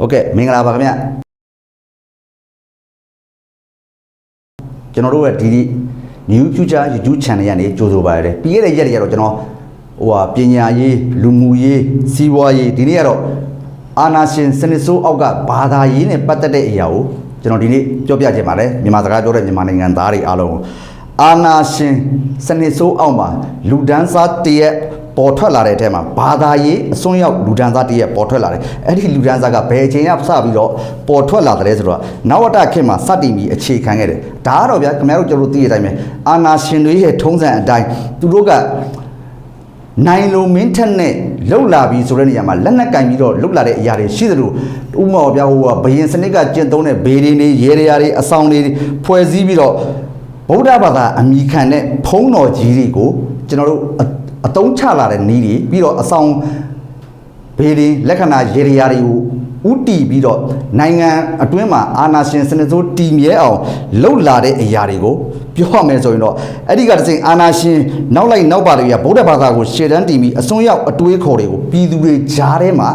ဟုတ်ကဲ့မင်္ဂလာပါခင်ဗျကျွန်တော်တို့ရဲ့ဒီဒီ New Future YouTube Channel ရနေကြိုဆိုပါရစေပြီးခဲ့တဲ့ရက်တွေကတော့ကျွန်တော်ဟိုဟာပညာရေးလူမှုရေးစီးပွားရေးဒီနေ့ကတော့အာနာရှင်စနစ်ဆိုးအောက်ကဘာသာရေးနဲ့ပတ်သက်တဲ့အရာကိုကျွန်တော်ဒီနေ့ပြောပြချင်ပါတယ်မြန်မာစကားပြောတဲ့မြန်မာနိုင်ငံသားတွေအားလုံးကိုအာနာရှင်စနစ်ဆိုးအောက်မှာလူဒန်းစားတရက် ပေါ်ထွက်လာတဲ့အထက်မှာဘာသာရေးအစွန်းရောက်လူဒန်းစားတရက်ပေါ်ထွက်လာတယ်အဲ့ဒီလူဒန်းစားကဘယ်အချိန်ကစပြီးတော့ပေါ်ထွက်လာတယ်ဆိုတော့နဝတခေတ်မှာစတင်ပြီးအခြေခံခဲ့တယ်ဒါကတော့ဗျာခင်ဗျားတို့ကျွန်တော်တို့သိတဲ့အတိုင်းပဲအာနာရှင်တွေရဲ့ထုံးစံအတိုင်းသူတို့ကနိုင်လိုမင်းထက်နဲ့လှုပ်လာပြီဆိုတဲ့နေရာမှာလက်နက်ကင်ပြီးတော့လှုပ်လာတဲ့အရာတွေရှိသလိုဥပမာပြဟိုကဘယင်စနစ်ကကျင့်သုံးတဲ့ဘေးတွေနေရေတွေရာတွေအဆောင်တွေဖွဲ့စည်းပြီးတော့ဗုဒ္ဓဘာသာအမိခံတဲ့ဖုံးတော်ကြီးတွေကိုကျွန်တော်တို့ အအတုံးချလာတဲ့နည်းတွေပြီးတော့အဆောင်ဘေးတွေလက္ခဏာရေတွေရာတွေကိုဥတီပြီးတော့နိုင်ငံအတွင်းမှာအာနာရှင်စနစ်စိုးတည်မြဲအောင်လှုပ်လာတဲ့အရာတွေကိုပြောရမယ်ဆိုရင်တော့အဲ့ဒီကတစ်ချိန်အာနာရှင်နောက်လိုက်နောက်ပါတွေကဗုဒ္ဓဘာသာကိုရှေ့တန်းတည်ပြီးအစွန်းရောက်အတွေးခေါ်တွေကိုပြည်သူတွေကြားထဲမှာ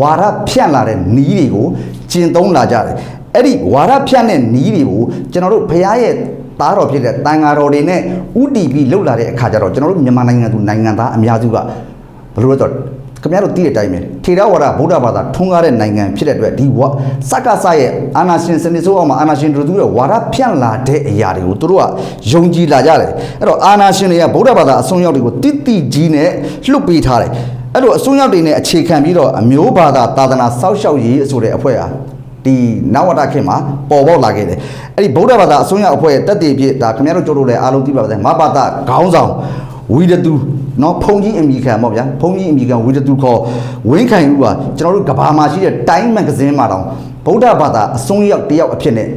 ဝါရဖြန့်လာတဲ့နီးတွေကိုကျင့်သုံးလာကြတယ်အဲ့ဒီဝါရဖြန့်တဲ့နီးတွေကိုကျွန်တော်တို့ဘုရားရဲ့ သားတော်ဖြစ်တဲ့တန်ဃာတော်တွေနဲ့ဥတီပြီးလှုပ်လာတဲ့အခါကျတော့ကျွန်တော်တို့မြန်မာနိုင်ငံသူနိုင်ငံသားအများစုကဘယ်လိုလဲဆိုတော့ခင်ဗျားတို့သိတဲ့အတိုင်းပဲထေရဝါဒဗုဒ္ဓဘာသာထွန်းကားတဲ့နိုင်ငံဖြစ်တဲ့အတွက်ဒီဝစက္ကစရဲ့အာနာရှင်စနစ်ဆိုးအောင်မှာအာနာရှင်တို့သူရဲ့ဝါဒဖြန့်လာတဲ့အရာတွေကိုသူတို့ကယုံကြည်လာကြတယ်အဲ့တော့အာနာရှင်တွေကဗုဒ္ဓဘာသာအစွန်းရောက်တွေကိုတိတိကြီးနဲ့လှုပ်ပေးထားတယ်အဲ့လိုအစွန်းရောက်တွေနဲ့အခြေခံပြီးတော့အမျိုးဘာသာသာသနာစောက်ရှောက်ရေးဆိုတဲ့အဖွဲ့ဟာ ဒီနဝတခေတ်မှာပေါ်ပေါက်လာခဲ့တယ်အဲ့ဒီဗုဒ္ဓဘာသာအစွန်းရောက်အဖွဲ့ရဲ့တက်တည်ဖြစ်ဒါခင်ဗျားတို့ကြိုးလို့လည်းအားလုံးသိပါပါစေမဘာသာခေါင်းဆောင်ဝီဒတူနော်ဖုန်ကြီးအမိခံပေါ့ဗျာဖုန်ကြီးအမိခံဝီဒတူခေါ်ဝင်းခိုင်ဦးကကျွန်တော်တို့ကဘာမှာရှိတဲ့တိုင်းမဂ္ဂဇင်းမှာတောင်ဗုဒ္ဓဘာသာအစွန်းရောက်တယောက်အဖြစ်နဲ့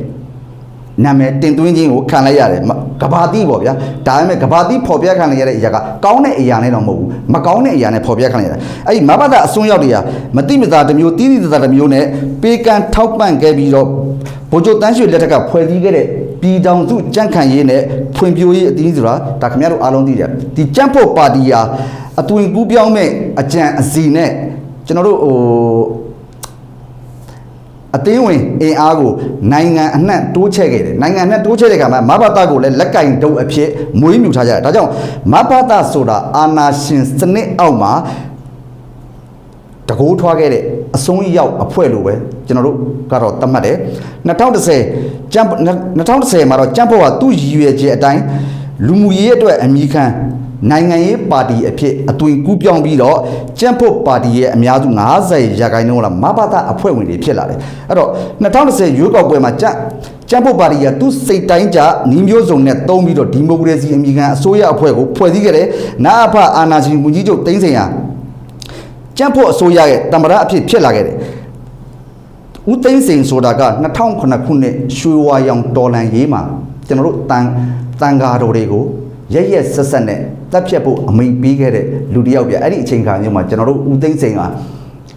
နာမည်တင်သွင်းခြင်းကိုခံလိုက်ရတယ်မကဘာတိပေါ့ဗျာဒါပေမဲ့ကဘာတိဖော်ပြခံလိုက်ရတဲ့အရာကကောင်းတဲ့အရာနဲ့တော့မဟုတ်ဘူးမကောင်းတဲ့အရာနဲ့ဖော်ပြခံလိုက်ရတာအဲ့ဒီမဘဒအစွန်းရောက်တွေကမတိမသာတစ်မျိုးတီးတီးသာသာတစ်မျိုးနဲ့ပေကံထောက်ပံ့ခဲ့ပြီးတော့ဘိုလ်ချုပ်တန်းရွှေလက်ထက်ကဖွဲ့စည်းခဲ့တဲ့ပြည်တောင်စုကြန့်ခိုင်ရေးနဲ့ဖွံ့ဖြိုးရေးအသင်းဆိုတာဒါခင်ဗျားတို့အားလုံးသိတယ်ဒီကြန့်ဖို့ပါတီဟာအသွင်ကူးပြောင်းမဲ့အကြံအစီနဲ့ကျွန်တော်တို့ဟို အသေးဝင်အင်အားကိုနိုင်ငံအနှံ့တိုးချဲ့ခဲ့တယ်နိုင်ငံအနှံ့တိုးချဲ့တဲ့အခါမှာမဘတာကိုလည်းလက်ကင်တုပ်အဖြစ်မွေးမြူထားကြတယ်ဒါကြောင့်မဘတာဆိုတာအာနာရှင်စနစ်အောက်မှာတကိုးထွားခဲ့တဲ့အဆုံးရောက်အဖွဲ့လိုပဲကျွန်တော်တို့ကတော့သတ်မှတ်တယ်2010ကျန်း2010မှာတော့ကျန်းဖို့ကသူ့ရည်ရွယ်ချက်အတိုင်းလူမှုရေးအတွက်အမိခံ နိုင်ငံရေးပါတီအဖြစ်အသွင်ကူးပြောင်းပြီးတော့ကျန်းဖို့ပါတီရဲ့အများစု90ရာခိုင်နှုန်းကမဘာသာအဖွဲ့ဝင်တွေဖြစ်လာတယ်အဲ့တော့2010ရွေးကောက်ပွဲမှာကျန်းကျန်းဖို့ပါတီကသူ့စိတ်တိုင်းကြနီးမျိုးစုံနဲ့တုံးပြီးတော့ဒီမိုကရေစီအမိခံအစိုးရအဖွဲ့ကိုဖွဲ့စည်းခဲ့တယ်နာအဖအာနာရှင်မူကြီးချုပ်တိမ့်စိန်ဟာကျန်းဖို့အစိုးရရဲ့တမရအဖြစ်ဖြစ်လာခဲ့တယ်ဦးသိန်းစိန်ဆိုတာက2009ခုနှစ်ရွှေဝါရောင်တော်လန်ရေးမှာကျွန်တော်တို့တန်တန်ဃာတော်တွေကိုရက်ရက်ဆက်ဆက်နဲ့ တပ်ဖြတ်ဖို့အမိန့်ပေးခဲ့တဲ့လူတစ်ယောက်ပြအဲ့ဒီအချိန်ခါမျိုးမှာကျွန်တော်တို့ဦးသိန်းစိန်က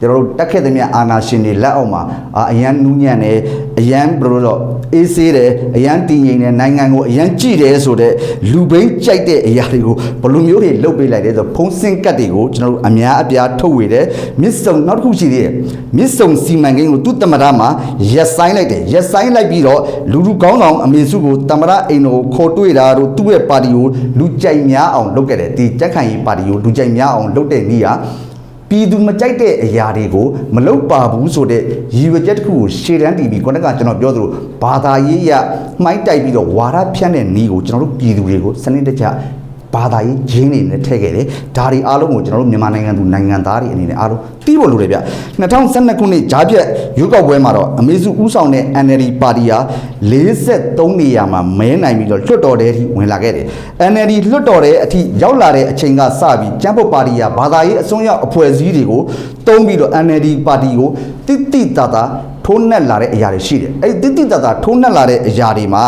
ကျွန်တော်တို့တက်ခဲ့တဲ့မြအာနာရှင်တွေလက်အောက်မှာအာအရန်နူးညံ့တယ်အရန်ဘယ်လိုတော့အေးဆေးတယ်အရန်တည်ငြိမ်တယ်နိုင်ငံကိုအရန်ကြည်တယ်ဆိုတော့လူဘိန်းကြိုက်တဲ့အရာတွေကိုဘယ်လိုမျိုးတွေလုပ်ပေးလိုက်လဲဆိုဖုံးစင်းကတ်တွေကိုကျွန်တော်တို့အများအပြားထုတ်ဝေတယ်မြစ်စုံနောက်တစ်ခုရှိသေးတယ်မြစ်စုံစီမံကိန်းကိုသူ့တမရမှာရက်ဆိုင်လိုက်တယ်ရက်ဆိုင်လိုက်ပြီးတော့လူလူကောင်းဆောင်အမေစုကိုတမရအိမ်တော်ကိုခေါ်တွေ့တာတို့သူ့ရဲ့ပါတီကိုလူကြိုက်များအောင်လုပ်ခဲ့တယ်ဒီကြက်ခိုင်ရေးပါတီကိုလူကြိုက်များအောင်လုပ်တဲ့နေရာ ပြည်သူမကြိုက်တဲ့အရာတွေကိုမလုပ်ပါဘူးဆိုတဲ့ရည်ရွယ်ချက်တစ်ခုကိုရှေ့တန်းတီးပြီးခုနကကျွန်တော်ပြောသလိုဘာသာရေးအရမှိုင်းတိုက်ပြီးတော့ဝါဒဖြန့်တဲ့နည်းကိုကျွန်တော်တို့ပြည်သူတွေကိုစနစ်တကျ ဘာသာရေးဂျင်းတွေနဲ့ထည့်ခဲ့တယ်ဒါတွေအားလုံးကိုကျွန်တော်တို့မြန်မာနိုင်ငံသူနိုင်ငံသားတွေအနေနဲ့အားလုံးသိဖို့လိုတယ်ဗျ2012ခုနှစ်ဂျားပြက်ရွေးကောက်ပွဲမှာတော့အမေစုဦးဆောင်တဲ့ NLD ပါတီဟာ43နေရာမှာမဲနိုင်ပြီးတော့လွှတ်တော်ထဲအထိဝင်လာခဲ့တယ် NLD လွှတ်တော်ထဲအထိရောက်လာတဲ့အချိန်ကစပြီးကျန်းဖို့ပါတီဟာဘာသာရေးအစွန်းရောက်အဖွဲ့အစည်းတွေကိုတုံးပြီးတော့ NLD ပါတီကိုတိတိတသာထိုးနှက်လာတဲ့အရာတွေရှိတယ်အဲ့ဒီတိတိတသာထိုးနှက်လာတဲ့အရာတွေမှာ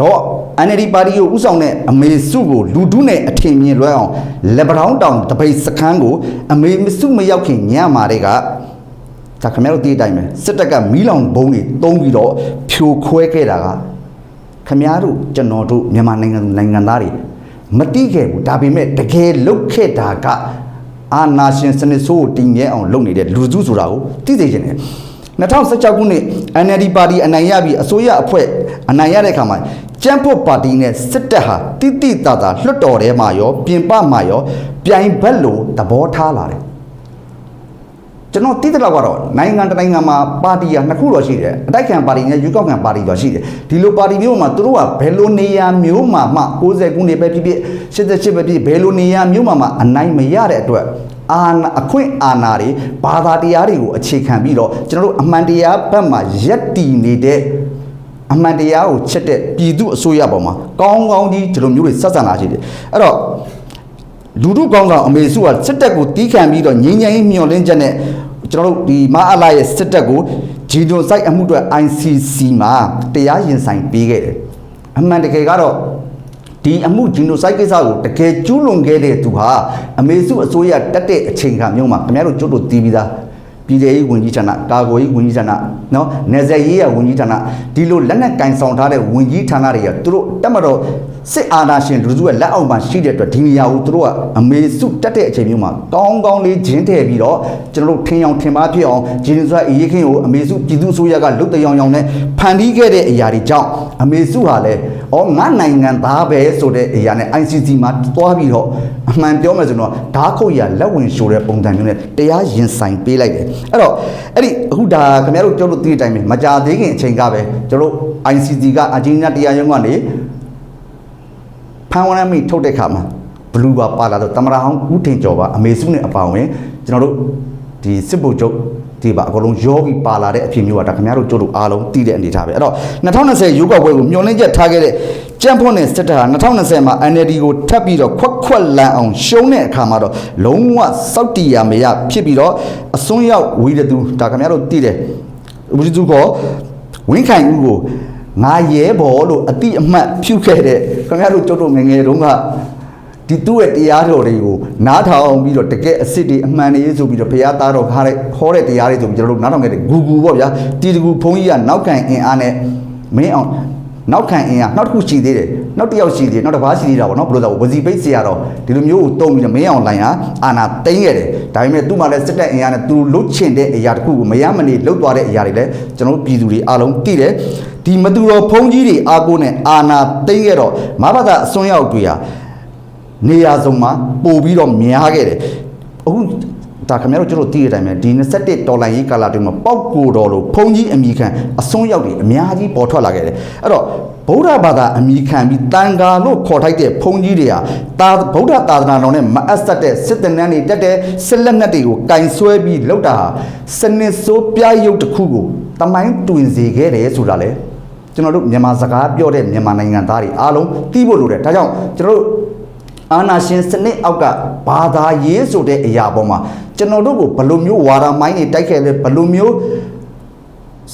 တော့ NLD ပါတီကိုဥဆောင်တဲ့အမေစုကိုလူဒုနဲ့အထင်မြင်လွှဲအောင်လက်ပတောင်းတောင်တပိတ်စခန်းကိုအမေမစုမရောက်ခင်ညမာတဲ့ကဒါခင်ဗျားတို့သိတဲ့အတိုင်းပဲစစ်တပ်ကမီးလောင်ဘုံတွေတုံးပြီးတော့ဖြိုခွဲခဲ့တာကခင်ဗျားတို့ကျွန်တော်တို့မြန်မာနိုင်ငံသူနိုင်ငံသားတွေမတိခဲ့ဘူးဒါပေမဲ့တကယ်လုတ်ခဲ့တာကအာနာရှင်စနစ်ဆိုးကိုတည်မြဲအောင်လုပ်နေတဲ့လူစုဆိုတာကိုသိသိချင်းတယ်2016ခုနှစ် NLD ပါတီအနိုင်ရပြီးအစိုးရအဖွဲ့အနိုင်ရတဲ့အခါမှာ ကျန်းဖို့ပါတီနဲ့စစ်တပ်ဟာတိတိတသာလွတ်တော်ထဲမှာရော ပြင်ပမှာရော ပြိုင်ဘက်လိုသဘောထားလာတယ်ကျွန်တော်တိတိလောက်ကတော့နိုင်ငံတစ်နိုင်ငံမှာပါတီကနှစ်ခုတော့ရှိတယ်အတိုက်ခံပါတီနဲ့ရွေးကောက်ခံပါတီတော့ရှိတယ်ဒီလိုပါတီမျိုးမှာသူတို့ကဘယ်လိုနေရာမျိုးမှာမှ60ခုနှစ်ပဲဖြစ်ဖြစ်88ပဲဖြစ်ဘယ်လိုနေရာမျိုးမှာမှအနိုင်မရတဲ့အတွက်အာဏာအခွင့်အာဏာတွေဘာသာတရားတွေကိုအခြေခံပြီးတော့ကျွန်တော်တို့အမှန်တရားဘက်မှာရက်တည်နေတဲ့ အမှန်တရားကိုချက်တဲ့ပြည်သူအစိုးရပေါ်မှာကောင်းကောင်းကြီးဒီလိုမျိုးတွေဆက်ဆံလာရှိတယ်အဲ့တော့လူတို့ကောင်းဆောင်အမေစုကစစ်တပ်ကိုတီးခံပြီးတော့ငြိမ်းချမ်းရေးမျှော်လင့်ချက်နဲ့ကျွန်တော်တို့ဒီမအားလာရဲ့စစ်တပ်ကိုဂျီဒွန်ဆိုင်အမှုတွေ ICC မှာတရားရင်ဆိုင်ပေးခဲ့တယ်အမှန်တကယ်ကတော့ဒီအမှုဂျီနိုဆိုက်ကိစ္စကိုတကယ်ကျူးလွန်ခဲ့တဲ့သူဟာအမေစုအစိုးရတက်တဲ့အချိန်ခါမျိုးမှာခင်ဗျားတို့ကျွတ်တို့တီးပြီးသား ပြည်ထောင်ရေးဝန်ကြီးဌာနကာကွယ်ရေးဝန်ကြီးဌာနနော်နယ်စပ်ရေးရဝန်ကြီးဌာနဒီလိုလက်နက်ကင်ဆောင်ထားတဲ့ဝန်ကြီးဌာနတွေကသူတို့တက်မတော်စစ်အာဏာရှင်လူစုရဲ့လက်အောက်မှာရှိတဲ့အတွက်ဒီနေရာကိုသူတို့ကအမေစုတက်တဲ့အချိန်မျိုးမှာကောင်းကောင်းလေးဂျင်းထည့်ပြီးတော့ကျွန်တော်တို့ထင်အောင်ထင်ပါဖြစ်အောင်ဂျင်းစွာအေးခင်းကိုအမေစုပြည်သူ့အစိုးရကလုတ်တရောင်ရောင်နဲ့ဖန်တီးခဲ့တဲ့အရာတွေကြောင့်အမေစုဟာလည်းဩငါနိုင်ငံသားပဲဆိုတဲ့အရာနဲ့ ICC မှာတွားပြီးတော့အမှန်ပြောမယ်ဆိုတော့ဓာတ်ခုတ်ရလက်ဝင်ရှိုးတဲ့ပုံစံမျိုးနဲ့တရားရင်ဆိုင်ပေးလိုက်တယ်အဲ့တော့အဲ့ဒီအခုဒါခင်ဗျားတို့ပြောလို့သိတဲ့အတိုင်းပဲမကြသေးခင်အချိန်ကပဲကျွန်တော်တို့ ICC ကအဂျင်နာတရားရုံးကနေဖန်ဝရမိထုတ်တဲ့ခါမှာဘလူးပါပါလာတော့တမရဟောင်းဦးထင်ကျော်ပါအမေစုနဲ့အပါဝင်ကျွန်တော်တို့ဒီစစ်ဗိုလ်ချုပ် ဒီပါအကုန်လုံးရောပြီးပါလာတဲ့အဖြစ်မျိုးကဒါခင်ဗျားတို့ကြို့လို့အားလုံးသိတဲ့အနေထားပဲအဲ့တော့2020ရွေးကောက်ပွဲကိုမျှော်လင့်ချက်ထားခဲ့တဲ့ကြံ့ဖွံ့တဲ့စစ်တပ်ဟာ2020မှာ NLD ကိုထပ်ပြီးတော့ခွက်ခွက်လန်အောင်ရှုံးတဲ့အခါမှာတော့လုံးဝစောက်တီရမရဖြစ်ပြီးတော့အစွန်းရောက်ဝီရသူဒါခင်ဗျားတို့သိတယ်ဝီရသူကဝင်းခိုင်ဦးကိုငါရဲဘော်လို့အတိအမှတ်ဖြုခဲ့တဲ့ခင်ဗျားတို့ကြို့တို့ငယ်ငယ်တုန်းက ဒီသူ့ရဲ့တရားတော်တွေကိုနားထောင်ပြီးတော့တကယ်အစ်စ်တွေအမှန်တွေဆိုပြီးတော့ဘုရားသားတော်ခါတဲ့ဟောတဲ့တရားတွေဆိုပြီးကျွန်တော်တို့နားထောင်ခဲ့တဲ့ဂူဂူပေါ့ဗျာတီတကူဘုန်းကြီးကနောက်ခံအင်အားနဲ့မင်းအောင်နောက်ခံအင်အားနောက်တစ်ခုရှိသေးတယ်နောက်တစ်ယောက်ရှိသေးတယ်နောက်တစ်ပါးရှိသေးတာပေါ့နော်ဘယ်လိုလဲဝစီပိတ်ဆရာတော်ဒီလိုမျိုးကိုတုံးပြီးတော့မင်းအောင်လိုင်ဟာအာနာတိမ့်ခဲ့တယ်ဒါပေမဲ့သူ့မှာလည်းစစ်တပ်အင်အားနဲ့သူလုတ်ချင်တဲ့အရာတစ်ခုကိုမရမနေလုတ်သွားတဲ့အရာတွေလည်းကျွန်တော်တို့ပြည်သူတွေအားလုံးသိတယ်ဒီမတူတော်ဘုန်းကြီးတွေအားကိုးနဲ့အာနာတိမ့်ခဲ့တော့မဘာသာအစွန်းရောက်တွေဟာ နေရာစုံမှာပို့ပြီးတော့များခဲ့တယ်အခုဒါခင်ဗျားတို့ကျွန်တော်သိတဲ့အတိုင်းပဲဒီ21ဒေါ်လာရေးကာလာတွေမှာပောက်ကိုတော်လို့ဖုန်ကြီးအမိခံအစွန်းရောက်တွေအများကြီးပေါ်ထွက်လာခဲ့တယ်အဲ့တော့ဗုဒ္ဓဘာသာအမိခံပြီးတန်ဃာလို့ခေါ်ထိုက်တဲ့ဖုန်ကြီးတွေဟာတာဗုဒ္ဓသာသနာတော်နဲ့မအပ်ဆက်တဲ့စစ်တနန်းတွေတက်တဲ့စစ်လက်နက်တွေကိုကင်ဆွဲပြီးလောက်တာဟာစနစ်ဆိုးပြရုပ်တစ်ခုကိုတမိုင်းတွင်စေခဲ့တယ်ဆိုတာလေကျွန်တော်တို့မြန်မာစကားပြောတဲ့မြန်မာနိုင်ငံသားတွေအားလုံးသိဖို့လိုတယ်ဒါကြောင့်ကျွန်တော်တို့ အာနာရှင်စနစ်အောက်ကဘာသာရေးဆိုတဲ့အရာပေါ်မှာကျွန်တော်တို့ကိုဘယ်လိုမျိုးဝါဒမိုင်းတွေတိုက်ခဲ့လဲဘယ်လိုမျိုး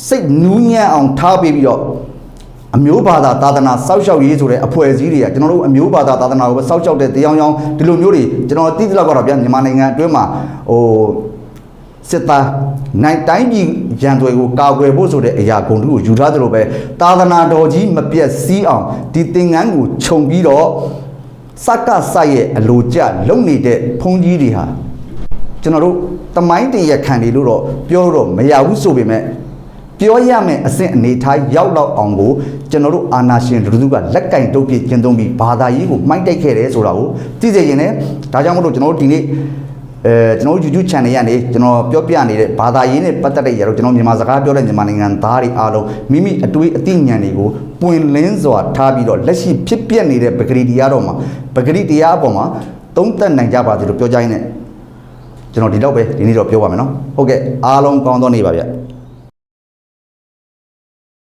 စိတ်နူးညံ့အောင်ထားပေးပြီးတော့အမျိုးဘာသာသာသနာစောက်ရှောက်ရေးဆိုတဲ့အဖွဲ့အစည်းတွေကကျွန်တော်တို့အမျိုးဘာသာသာသနာကိုပဲစောက်ရှောက်တဲ့တရားရောင်းဒီလိုမျိုးတွေကျွန်တော်သိသလောက်ကတော့ဗျာမြန်မာနိုင်ငံအတွင်းမှာဟိုစစ်သားနိုင်တိုင်းပြည်ရန်တွေကိုကာကွယ်ဖို့ဆိုတဲ့အရာကုန်တူကိုယူထားသလိုပဲသာသနာတော်ကြီးမပြတ်စည်းအောင်ဒီသင်္ကန်းကိုခြုံပြီးတော့ စက္ကစရဲ့အလိုကျလုံနေတဲ့ဘုန်းကြီးတွေဟာကျွန်တော်တို့တမိုင်းတင်ရခံတွေလို့တော့ပြောတော့မရဘူးဆိုပေမဲ့ပြောရမယ်အဆင့်အနေထားရောက်တော့အောင်ကိုကျွန်တော်တို့အာနာရှင်လူစုကလက်ကင်တုတ်ပြကျင်းသုံးပြီးဘာသာရေးကိုမိုက်တိုက်ခဲ့တယ်ဆိုတာကိုသိစေရင်လည်းဒါကြောင့်မလို့ကျွန်တော်တို့ဒီနေ့ အဲကျွန်တော်တို့ YouTube channel ရနေကျွန်တော်ပြောပြနေတဲ့ဘာသာရေးနဲ့ပတ်သက်တဲ့ຢာတော့ကျွန်တော်မြန်မာစကားပြောတဲ့မြန်မာနိုင်ငံသားတွေအားလုံးမိမိအတွေးအသိဉာဏ်တွေကိုပွင့်လင်းစွာထားပြီးတော့လက်ရှိဖြစ်ပျက်နေတဲ့ပဂရီတရားတော်မှာပဂရီတရားအပေါ်မှာသုံးသပ်နိုင်ကြပါစေလို့ပြောကြရင်းနဲ့ကျွန်တော်ဒီတော့ပဲဒီနေ့တော့ပြောပါမယ်နော်ဟုတ်ကဲ့အားလုံးကောင်းသောနေ့ပါဗျ